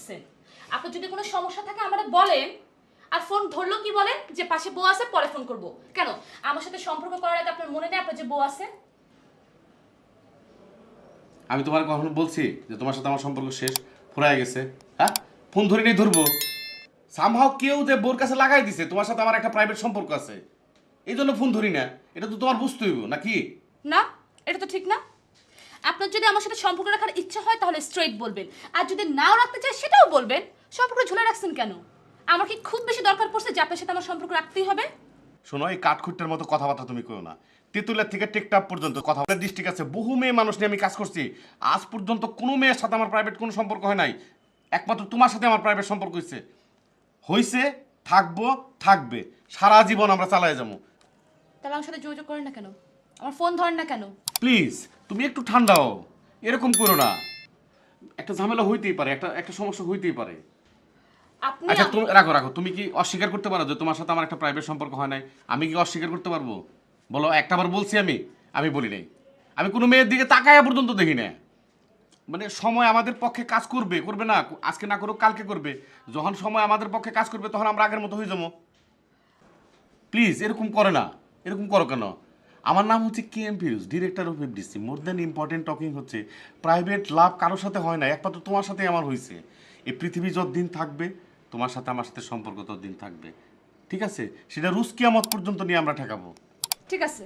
করতেছেন আপনার যদি কোনো সমস্যা থাকে আমাদের বলেন আর ফোন ধরলো কি বলেন যে পাশে বউ আছে পরে ফোন করব। কেন? আমার সাথে সম্পর্ক করার আগে আপনার মনে নেই আপনার যে বউ আছে? আমি তোমার কখনো বলছি যে তোমার সাথে আমার সম্পর্ক শেষ ফুরায় গেছে হ্যাঁ? ফোন ধরে নেই ধরবো। সামহাও কেউ যে বোর কাছে লাগাই দিছে তোমার সাথে আমার একটা প্রাইভেট সম্পর্ক আছে। এই জন্য ফোন ধরি না। এটা তো তোমার বুঝতে হইব নাকি? না এটা তো ঠিক না। আপনার যদি আমার সাথে সম্পর্ক রাখার ইচ্ছা হয় তাহলে স্ট্রেট বলবেন। আর যদি নাও রাখতে চায় সেটাও বলবেন। সম্পর্ক ঝুলে রাখছেন কেন? আমার কি খুব বেশি দরকার পড়ছে যে আপনার সাথে আমার সম্পর্ক রাখতেই হবে? শোনো এই কাঠখুট্টের মতো কথাবার্তা তুমি কইও না। তেঁতুলের থেকে টেকটাপ পর্যন্ত কথা বলার ডিস্ট্রিক্ট আছে বহু মেয়ে মানুষ নিয়ে আমি কাজ করছি। আজ পর্যন্ত কোনো মেয়ের সাথে আমার প্রাইভেট কোনো সম্পর্ক হয় নাই। একমাত্র তোমার সাথে আমার প্রাইভেট সম্পর্ক হয়েছে হয়েছে থাকব থাকবে। সারা জীবন আমরা চালাই যাব। তাহলে আমার সাথে যোগাযোগ করেন না কেন? আমার ফোন ধরেন না কেন? প্লিজ তুমি একটু ঠান্ডা হও এরকম করো না। একটা ঝামেলা হইতেই পারে একটা একটা সমস্যা হইতেই পারে। আপনি আচ্ছা তুমি রাখো রাখো। তুমি কি অস্বীকার করতে পারো যে তোমার সাথে আমার একটা প্রাইভেট সম্পর্ক হয় নাই? আমি কি অস্বীকার করতে পারব? বলো একটাবার বলছি আমি? আমি বলি নাই। আমি কোনো মেয়ের দিকে তাকায়া পর্যন্ত দেখি না মানে সময় আমাদের পক্ষে কাজ করবে করবে না আজকে না করুক কালকে করবে। যখন সময় আমাদের পক্ষে কাজ করবে তখন আমরা আগের মতো হয়ে যাব। প্লিজ এরকম করে না। এরকম করো কেন? আমার নাম হচ্ছে K M Firoz director of FDC more than important talking হচ্ছে প্রাইভেট লাভ কারোর সাথে হয় না একমাত্র তোমার সাথে আমার হয়েছে এই পৃথিবী যতদিন থাকবে, তোমার সাথে আমার সাথে সম্পর্ক ততদিন থাকবে। ঠিক আছে? সেটা রুশ কিয়ামত পর্যন্ত নিয়ে আমরা ঠেকাবো। ঠিক আছে।